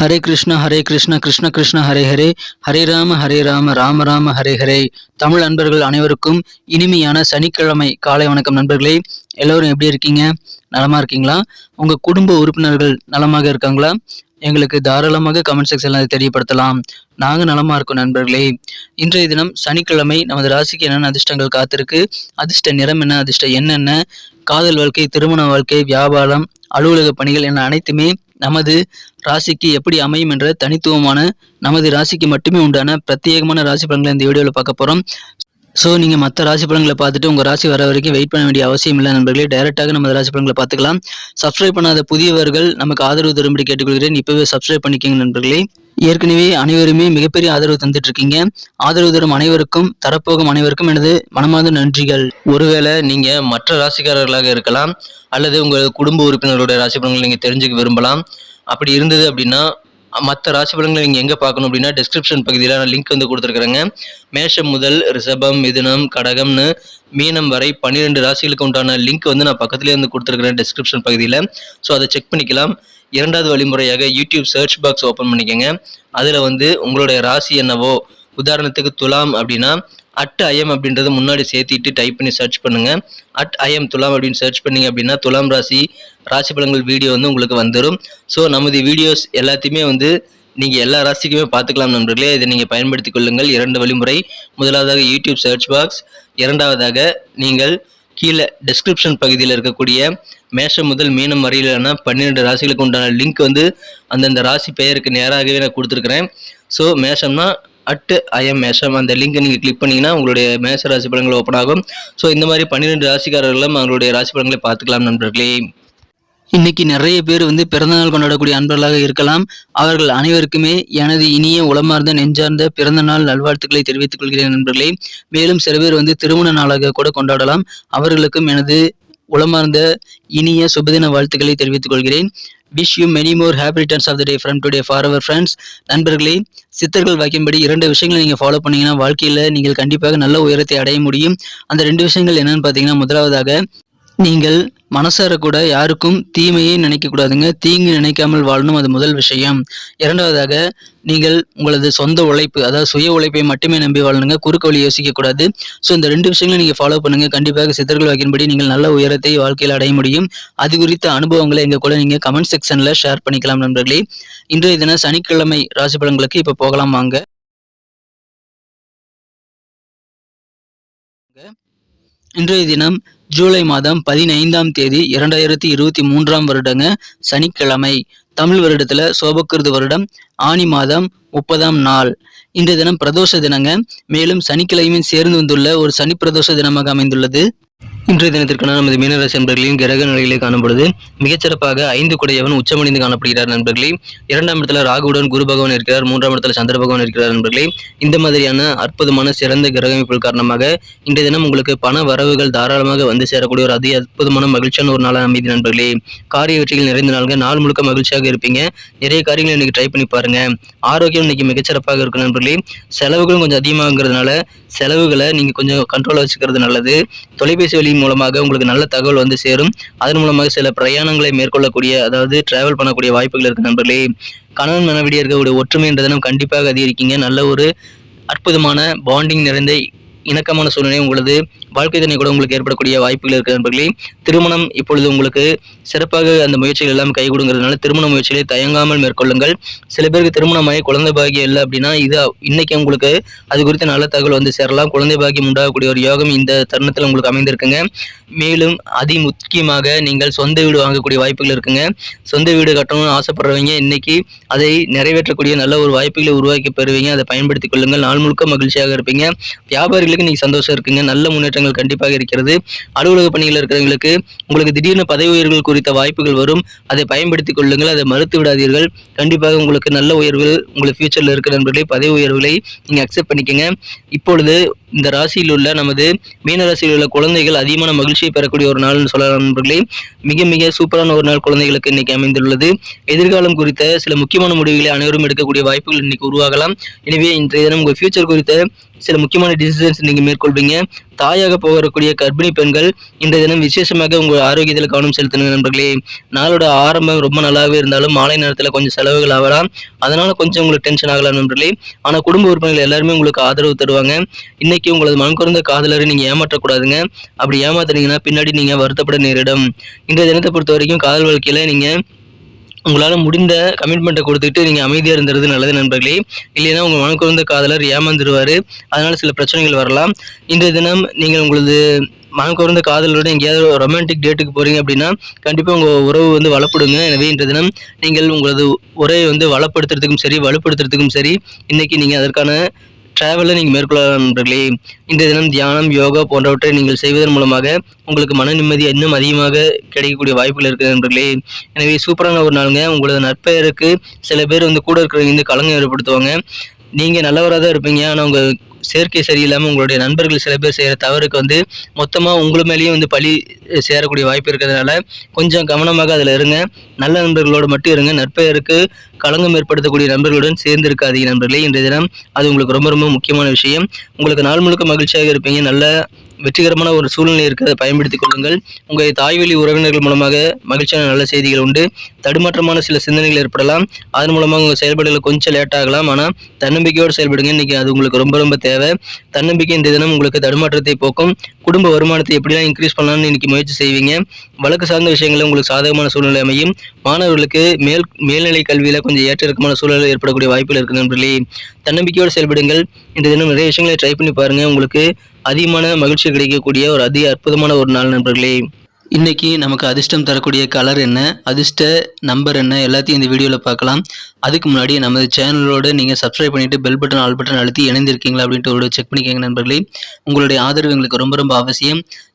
ஹரே கிருஷ்ணா ஹரே கிருஷ்ணா கிருஷ்ண கிருஷ்ண ஹரே ஹரே. ஹரே ராம ஹரே ராம ராம ராம ஹரே ஹரே. தமிழ் நண்பர்கள் அனைவருக்கும் இனிமையான சனிக்கிழமை காலை வணக்கம் நண்பர்களே. எல்லோரும் எப்படி இருக்கீங்க? நலமா இருக்கீங்களா? உங்க குடும்ப உறுப்பினர்கள் நலமாக இருக்காங்களா? எங்களுக்கு தாராளமாக கமெண்ட் செக்ஷன்ல அதை தெரியப்படுத்தலாம். நாங்கள் நலமா இருக்கோம் நண்பர்களே. இன்றைய தினம் சனிக்கிழமை நமது ராசிக்கு என்னென்ன அதிர்ஷ்டங்கள் காத்திருக்கு? அதிர்ஷ்ட நிறம் என்ன? அதிர்ஷ்ட என்னென்ன காதல் வாழ்க்கை திருமண வாழ்க்கை வியாபாரம் அலுவலக பணிகள் என அனைத்துமே நமது ராசிக்கு எப்படி அமையும் என்ற தனித்துவமான நமது ராசிக்கு மட்டுமே உண்டான பிரத்யேகமான ராசி பலன்களை இந்த வீடியோவில் பார்க்க போகிறோம் ஸோ நீங்கள் மற்ற ராசி பலன்களை பார்த்துட்டு உங்கள் ராசி வர வரைக்கும் வெயிட் பண்ண வேண்டிய அவசியம் இல்லை நண்பர்களே. டைரெக்டாக நமது ராசி பலன்களை பார்த்துக்கலாம். சப்ஸ்கிரைப் பண்ணாத புதியவர்கள் நமக்கு ஆதரவு தரும்படி கேட்டுக்கொள்கிறேன். இப்போவே சப்ஸ்கிரைப் பண்ணிக்கோங்க நண்பர்களே. ஏற்கனவே அனைவருமே மிகப்பெரிய ஆதரவு தந்துட்டு இருக்கீங்க ஆதரவு தரும் அனைவருக்கும் தரப்போகும் அனைவருக்கும் எனது மனமார்ந்த நன்றிகள். ஒருவேளை நீங்க மற்ற ராசிக்காரர்களாக இருக்கலாம் அல்லது உங்கள் குடும்ப உறுப்பினர்களுடைய ராசி பலன்களை நீங்க தெரிஞ்சுக்க விரும்பலாம். அப்படி இருந்தது அப்படின்னா மற்ற ராசி பலன்களை நீங்கள் எங்கே பார்க்கணும் அப்படின்னா டிஸ்கிரிப்ஷன் பகுதியில் நான் லிங்க் வந்து கொடுத்துருக்குறேங்க. மேஷம் முதல் ரிஷபம் மிதுனம் கடகம்னு மீனம் வரை பன்னிரெண்டு ராசிகளுக்கு உண்டான லிங்க் வந்து நான் பக்கத்துலேயே வந்து கொடுத்துருக்குறேன் டிஸ்கிரிப்ஷன் பகுதியில். ஸோ அதை செக் பண்ணிக்கலாம். இரண்டாவது வழிமுறையாக யூடியூப் சர்ச் பாக்ஸ் ஓப்பன் பண்ணிக்கோங்க. அதில் வந்து உங்களுடைய ராசி என்னவோ உதாரணத்துக்கு துலாம் அப்படின்னா அட் ஐஎம் அப்படின்றத முன்னாடி சேர்த்திட்டு டைப் பண்ணி சர்ச் பண்ணுங்கள் அட் ஐஎம் துலாம் அப்படின்னு சர்ச் பண்ணீங்க அப்படின்னா துலாம் ராசி ராசி பலன்கள் வீடியோ வந்து உங்களுக்கு வந்துடும் ஸோ நமது வீடியோஸ் எல்லாத்தையுமே வந்து நீங்கள் எல்லா ராசிக்குமே பார்த்துக்கலாம் நண்பர்களே. இதை நீங்கள் பயன்படுத்திக் கொள்ளுங்கள். இரண்டு வழிமுறை. முதலாவதாக யூடியூப் சர்ச் பாக்ஸ் இரண்டாவதாக நீங்கள் கீழே டிஸ்கிரிப்ஷன் பகுதியில் இருக்கக்கூடிய மேஷம் முதல் மீனம் வரையிலான பன்னிரெண்டு ராசிகளுக்கு உண்டான லிங்க் வந்து அந்தந்த ராசி பெயருக்கு நேராகவே நான் கொடுத்துருக்குறேன். ஸோ மேஷம்னா அட்டு ஐஎம் மேஷம். அந்த லிங்கை நீங்கள் கிளிக் பண்ணிங்கன்னா உங்களுடைய மேஷ ராசி பலன்கள் ஓப்பன் ஆகும். ஸோ இந்த மாதிரி பன்னிரெண்டு ராசிக்காரர்களும் அவங்களுடைய ராசி பலன்களை பார்த்துக்கலாம் நண்பர்களே. இன்னைக்கு நிறைய பேர் வந்து பிறந்தநாள் கொண்டாடக்கூடிய அன்பர்களாக இருக்கலாம். அவர்கள் அனைவருக்குமே எனது இனிய உளமார்ந்த நெஞ்சார்ந்த பிறந்தநாள் நல்வாழ்த்துக்களை தெரிவித்துக் கொள்கிறேன் நண்பர்களே. மேலும் சில பேர் வந்து திருமண நாளாக கூட கொண்டாடலாம். அவர்களுக்கும் எனது உளமார்ந்த இனிய சுபதின வாழ்த்துக்களை தெரிவித்துக் கொள்கிறேன். Wish you many more happy returns of the day from today for our friends நண்பர்களே சித்தர்கள் வாக்கியம்படி இரண்டு விஷயங்களை நீங்கள் ஃபாலோ பண்ணீங்கன்னா வாழ்க்கையில் நீங்கள் கண்டிப்பாக நல்ல உயரத்தை அடைய முடியும். அந்த ரெண்டு விஷயங்கள் என்னன்னு பார்த்தீங்கன்னா முதலாவதாக நீங்கள் மனசார கூட யாருக்கும் தீமையை நினைக்கக்கூடாதுங்க தீங்கு நினைக்காமல் வாழணும் அது முதல் விஷயம். இரண்டாவதாக நீங்கள் உங்களது சொந்த உழைப்பு அதாவது சுய உழைப்பை மட்டுமே நம்பி வாழணுங்க. குறுக்கு வழி யோசிக்க கூடாது. ஸோ இந்த ரெண்டு விஷயங்களும் நீங்கள் ஃபாலோ பண்ணுங்க. கண்டிப்பாக சித்தர்கள் வாக்கின்படி நீங்கள் நல்ல உயரத்தை வாழ்க்கையில் அடைய முடியும். அது குறித்த அனுபவங்களை எங்கள் கூட நீங்கள் கமெண்ட் செக்ஷனில் ஷேர் பண்ணிக்கலாம் நண்பர்களே. இன்றைய தினம் சனிக்கிழமை ராசி பலன்களுக்கு இப்போ போகலாம் வாங்க. இன்றைய தினம் ஜூலை மாதம் பதினைந்தாம் தேதி இரண்டாயிரத்தி இருபத்தி மூன்றாம் வருடங்க சனிக்கிழமை. தமிழ் வருடத்துல சோபக்கிருது வருடம் ஆனி மாதம் முப்பதாம் நாள். இன்றைய தினம் பிரதோஷ தினங்க. மேலும் சனிக்கிழமையும் சேர்ந்து வந்துள்ள ஒரு சனி பிரதோஷ தினமாக அமைந்துள்ளது. இன்றைய தினத்திற்கான நமது மீனராசி நண்பர்களின் கிரக நிலையிலே காணப்படுது மிகச்சிறப்பாக ஐந்து குடையவன் உச்சமடைந்து காணப்படுகிறார் நண்பர்களே. இரண்டாம் இடத்துல ராகுவுடன் குரு பகவான் இருக்கிறார். மூன்றாம் இடத்துல சந்திர பகவான் இருக்கிறார் நண்பர்களே. இந்த மாதிரியான அற்புதமான சிறந்த கிரக அமைப்புகள் காரணமாக இன்றைய தினம் உங்களுக்கு பண வரவுகள் தாராளமாக வந்து சேரக்கூடிய ஒரு அதி அற்புதமான மகிழ்ச்சியான ஒரு நாளாக அமைதி நண்பர்களே. காரிய வெற்றிகள் நிறைந்த நாள்கள் நாள் முழுக்க மகிழ்ச்சியாக இருப்பீங்க. நிறைய காரியங்களை இன்னைக்கு ட்ரை பண்ணி பாருங்க. ஆரோக்கியம் இன்னைக்கு மிகச்சிறப்பாக இருக்கும் நண்பர்களே. செலவுகளும் கொஞ்சம் அதிகமாகிறதுனால செலவுகளை நீங்க கொஞ்சம் கண்ட்ரோலாக வச்சுக்கிறது நல்லது. தொலைபேசி வழி வழியின் மூலமாக உங்களுக்கு நல்ல தகவல் வந்து சேரும். அதன் மூலமாக சில பிரயாணங்களை மேற்கொள்ளக்கூடிய அதாவது டிராவல் பண்ணக்கூடிய வாய்ப்புகள் இருக்கு நண்பர்களே. கணவன் மனைவிடையே இருக்கக்கூடிய ஒற்றுமை என்ற தினம் கண்டிப்பாக அதிகரிக்கீங்க நல்ல ஒரு அற்புதமான பாண்டிங் நிறைந்த இணக்கமான சூழ்நிலை உங்களது வாழ்க்கை துணை கூட உங்களுக்கு ஏற்படக்கூடிய வாய்ப்புகள் இருக்கு நண்பர்களே. திருமணம் இப்பொழுது உங்களுக்கு சிறப்பாக அந்த முயற்சிகள் எல்லாம் கை கொடுங்கிறதுனால திருமண முயற்சிகளை தயங்காமல் மேற்கொள்ளுங்கள். சில பேருக்கு திருமணமாகி குழந்தை பாகியம் இல்லை அப்படின்னா இது இன்னைக்கு உங்களுக்கு அது குறித்து நல்ல தகவல் வந்து சேரலாம். குழந்தை பாக்கியம் உண்டாகக்கூடிய ஒரு யோகம் இந்த தருணத்தில் உங்களுக்கு அமைந்திருக்குங்க. மேலும் அதி முக்கியமாக நீங்கள் சொந்த வீடு வாங்கக்கூடிய வாய்ப்புகள் இருக்குங்க. சொந்த வீடு கட்டணும்னு ஆசைப்படுறவங்க இன்னைக்கு அதை நிறைவேற்றக்கூடிய நல்ல ஒரு வாய்ப்புகளை உருவாக்கி பெறுவீங்க. அதை பயன்படுத்திக் கொள்ளுங்கள். நாள் முழுக்க மகிழ்ச்சியாக இருப்பீங்க. வியாபாரிகளுக்கு நீங்க சந்தோஷம் இருக்குங்க. நல்ல முன்னேற்றங்கள் கண்டிப்பாக இருக்கிறது. அலுவலக பணிகள் இருக்கிறவங்களுக்கு உங்களுக்கு திடீர்னு பதவி உயர்வுகள் குறித்த வாய்ப்புகள் வரும். அதை பயன்படுத்திக் கொள்ளுங்கள். அதை மறுத்து விடாதீர்கள். கண்டிப்பாக உங்களுக்கு நல்ல உயர்வுகள் உங்களுக்கு ஃபியூச்சரில் இருக்கிற நண்பர்களே பதவி உயர்வுகளை நீங்க அக்செப்ட் பண்ணிக்கங்க. இப்பொழுது இந்த ராசியில் உள்ள நமது மீன ராசியில் உள்ள குழந்தைகள் அதிகமான மகிழ்ச்சியை பெறக்கூடிய ஒரு நாள்னு சொல்லலாம் நண்பர்களே. மிக மிக சூப்பரான ஒரு நாள் குழந்தைகளுக்கு இன்னைக்கு அமைந்துள்ளது. எதிர்காலம் குறித்த சில முக்கியமான முடிவுகளை அனைவரும் எடுக்கக்கூடிய வாய்ப்புகள் இன்னைக்கு உருவாகலாம். எனவே இன்றைய தினம் உங்கள் ஃபியூச்சர் குறித்த சில முக்கியமான டிசிஷன்ஸ் நீங்க மேற்கொள்வீங்க. தாயாக போகக்கூடிய கர்ப்பிணி பெண்கள் இந்த தினம் விசேஷமாக உங்கள் ஆரோக்கியத்தில் கவனம் செலுத்தணும் நண்பர்களே. நாளோட ஆரம்பம் ரொம்ப நல்லாவே இருந்தாலும் மாலை நேரத்தில் கொஞ்சம் செலவுகள் ஆகலாம். அதனால கொஞ்சம் உங்களுக்கு டென்ஷன் ஆகலாம் நண்பர்களே. ஆனால் குடும்ப உறுப்பினர்கள் எல்லாருமே உங்களுக்கு ஆதரவு தருவாங்க. இன்னைக்கு உங்களது மனம் குறைந்த காதலரை நீங்கள் ஏமாற்றக்கூடாதுங்க. அப்படி ஏமாத்துனீங்கன்னா பின்னாடி நீங்கள் வருத்தப்பட நேரிடும். இந்த தினத்தை பொறுத்த வரைக்கும் காதல் வாழ்க்கையில் நீங்கள் உங்களால் முடிந்த கமிட்மெண்ட்டை கொடுத்துட்டு நீங்கள் அமைதியாக இருந்துறது நல்லது நண்பர்களே. இல்லைன்னா உங்கள் மனம் காதலர் ஏமாந்துருவார். அதனால் சில பிரச்சனைகள் வரலாம். இன்றைய தினம் நீங்கள் உங்களது மனம் குறைந்த காதலோட எங்கேயாவது ரொமான்டிக் டேட்டுக்கு போகிறீங்க அப்படின்னா கண்டிப்பாக உங்கள் உறவு வந்து வளப்படுங்க. எனவே இன்றைய தினம் நீங்கள் உங்களது உரையை வந்து வளப்படுத்துறதுக்கும் சரி வலுப்படுத்துறதுக்கும் சரி இன்றைக்கி நீங்கள் அதற்கான டிராவலை நீங்கள் மேற்கொள்ளலாம் நண்பர்களே இந்த தினம் தியானம் யோகா போன்றவற்றை நீங்கள் செய்வதன் மூலமாக உங்களுக்கு மன நிம்மதி இன்னும் அதிகமாக கிடைக்கக்கூடிய வாய்ப்புகள் இருக்குது நண்பர்களே. எனவே சூப்பரான ஒரு நாளுங்க. உங்களது நற்பெயருக்கு சில பேர் வந்து கூட இருக்கிறவங்க வந்து களங்கம் ஏற்படுத்துவாங்க. நீங்கள் நல்லவராக தான் இருப்பீங்க. ஆனால் உங்கள் சேர்க்கை சரியில்லாமல் உங்களுடைய நண்பர்கள் சில பேர் செய்கிற தவறுக்கு வந்து மொத்தமாக உங்கள் மேலேயும் வந்து பழி சேரக்கூடிய வாய்ப்பு இருக்கிறதுனால கொஞ்சம் கவனமாக அதில் இருங்க. நல்ல நண்பர்களோடு மட்டும் இருங்க. நற்பெயருக்கு களங்கம் ஏற்படுத்தக்கூடிய நண்பர்களுடன் சேர்ந்து இருக்காதீங்க நண்பர்களே. இன்றைய தினம் அது உங்களுக்கு ரொம்ப ரொம்ப முக்கியமான விஷயம். உங்களுக்கு நாள் முழுக்க மகிழ்ச்சியாக இருப்பீங்க. நல்ல வெற்றிகரமான ஒரு சூழ்நிலை இருக்கிறத பயன்படுத்திக் கொள்ளுங்கள். உங்கள் தாய்வழி உறவினர்கள் மூலமாக மகிழ்ச்சியான நல்ல செய்திகள் உண்டு. தடுமாற்றமான சில சிந்தனைகள் ஏற்படலாம். அதன் மூலமாக உங்கள் செயல்பாடுகள் கொஞ்சம் லேட் ஆகலாம். ஆனால் தன்னம்பிக்கையோடு செயல்படுங்க. இன்றைக்கி அது உங்களுக்கு ரொம்ப ரொம்ப தேவை. தன்னம்பிக்கை இந்த தினம் உங்களுக்கு தடுமாற்றத்தை போக்கும். குடும்ப வருமானத்தை எப்படிலாம் இன்க்ரீஸ் பண்ணலாம்னு இன்றைக்கி முயற்சி செய்வீங்க. வழக்கு சார்ந்த விஷயங்களில் உங்களுக்கு சாதகமான சூழ்நிலை அமையும். மாணவர்களுக்கு மேல் மேல்நிலை கல்வியில் கொஞ்சம் ஏற்ற இறக்கமான சூழல் ஏற்படக்கூடிய வாய்ப்புகள் இருக்குது நண்பர்களே. தன்னம்பிக்கையோடு செயல்படுங்கள். இந்த தினம் நிறைய விஷயங்களை ட்ரை பண்ணி பாருங்கள் உங்களுக்கு அதிகமான மகிழ்ச்சி கிடைக்கக்கூடிய ஒரு அதி அற்புதமான ஒரு நாள் நண்பர்களே. இன்னைக்கு நமக்கு அதிர்ஷ்டம் தரக்கூடிய கலர் என்ன? அதிர்ஷ்ட நம்பர் என்ன? எல்லாத்தையும் இந்த வீடியோவில் பார்க்கலாம். அதுக்கு முன்னாடி நமது சேனலோடு நீங்கள் சப்ஸ்கிரைப் பண்ணிவிட்டு பெல் பட்டன் ஆல் பட்டன் அழுத்தி இணைந்திருக்கீங்களா அப்படின்ட்டு ஒரு செக் பண்ணிக்கோங்க நண்பர்களே. உங்களுடைய ஆதரவு எங்களுக்கு ரொம்ப ரொம்ப அவசியம்.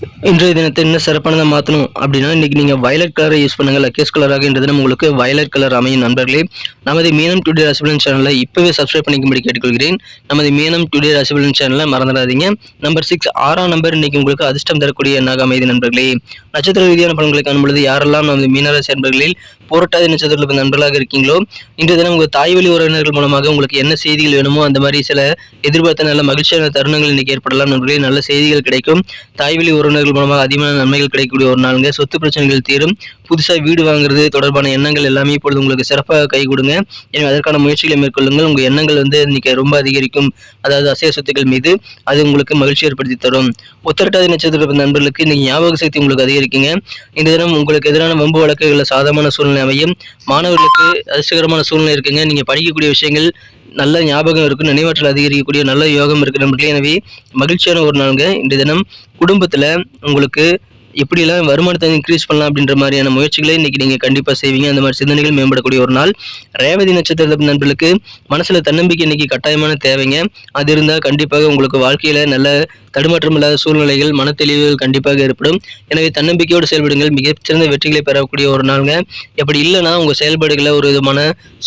இன்றைய தினத்தை இன்னும் சிறப்பானதை மாற்றணும் அப்படின்னா இன்றைக்கி நீங்கள் வயலட் கலரை யூஸ் பண்ணுங்கள் லக்கேஸ் கலராக இன்றைய தினம் உங்களுக்கு வயலட் கலர் அமையும் நண்பர்களே. நமது மீனம் டுடே ரசிபலன் சேனலை இப்போவே சப்ஸ்கிரைப் பண்ணிக்கும்படி கேட்டுக்கொள்கிறேன். நமது மீனம் டுடே ரசிபலன் சேனலை மறந்துடாதீங்க. நம்பர் சிக்ஸ் ஆறாம் நம்பர் இன்றைக்கி உங்களுக்கு அதிர்ஷ்டம் தரக்கூடிய எண்ணாக அமைதி நண்பர்களே. நட்சத்திர ரீதியான பலன்களை காணும்பொழுது யாரெல்லாம் நமது மீனராசி நண்பர்களில் போராட்டாதி நட்சத்திரத்தில் நண்பர்களாக இருக்கீங்களோ இன்றைய தினம் உங்கள் தாய் வழி உறவினர்கள் மூலமாக உங்களுக்கு என்ன செய்திகள் வேணுமோ அந்த மாதிரி சில எதிர்பார்த்த நல்ல மகிழ்ச்சியான தருணங்கள் இன்றைக்கி ஏற்படலாம் நண்பர்களே. நல்ல செய்திகள் கிடைக்கும். தாய் வழி உறவினர்கள் மூலமாக அதிகமான நன்மைகள் கிடைக்கக்கூடிய ஒரு நாளுங்க. சொத்து பிரச்சனைகள் தீரும். புதுசாக வீடு வாங்குறது தொடர்பான எண்ணங்கள் எல்லாமே இப்பொழுது உங்களுக்கு சிறப்பாக கை கொடுங்க. எனவே அதற்கான முயற்சிகளை மேற்கொள்ளுங்கள். உங்கள் எண்ணங்கள் வந்து இன்னைக்கு ரொம்ப அதிகரிக்கும். அதாவது அசைய சொத்துக்கள் மீது அது உங்களுக்கு மகிழ்ச்சி ஏற்படுத்தி தரும். உத்தரட்டாதி நட்சத்திர நண்பர்களுக்கு இன்னைக்கு ஞாபக சக்தி உங்களுக்கு அதிகரிக்குங்க. இந்த தினம் உங்களுக்கு எதிரான வம்பு வழக்குகளில் சாதகமான சூழ்நிலை அமையும். மாணவர்களுக்கு அதிர்ஷ்டகரமான சூழ்நிலை இருக்குங்க. நீங்கள் படிக்கக்கூடிய விஷயங்கள் நல்ல ஞாபகம் இருக்கும் நினைவாற்றல் அதிகரிக்கக்கூடிய நல்ல யோகம் இருக்கு நம்மளுக்கு எனவே மகிழ்ச்சியான ஒரு நாளுங்க. இந்த தினம் குடும்பத்தில் உங்களுக்கு எப்படியெல்லாம் வருமானத்தை இன்க்ரீஸ் பண்ணலாம் அப்படின்ற மாதிரியான முயற்சிகளை இன்றைக்கி நீங்கள் கண்டிப்பாக செய்வீங்க. அந்த மாதிரி சிந்தனைகள் மேம்படக்கூடிய ஒரு நாள். ரேவதி நட்சத்திர நண்பர்களுக்கு மனசில் தன்னம்பிக்கை இன்னைக்கு கட்டாயமான தேவைங்க. அது இருந்தால் கண்டிப்பாக உங்களுக்கு வாழ்க்கையில் நல்ல தடுமாற்றம் இல்லாத சூழ்நிலைகள் மனத்தெளிவுகள் கண்டிப்பாக ஏற்படும். எனவே தன்னம்பிக்கையோடு செயல்படுங்கள். மிகச்சிறந்த வெற்றிகளை பெறக்கூடிய ஒரு நாளுங்க. எப்படி இல்லைன்னா உங்கள் செயல்பாடுகளில் ஒரு விதமான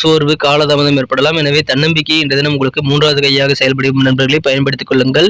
சோர்வு காலதாமதம் ஏற்படலாம். எனவே தன்னம்பிக்கை இன்றைய தினம் உங்களுக்கு மூன்றாவது கையாக செயல்படும் நண்பர்களை பயன்படுத்திக் கொள்ளுங்கள்.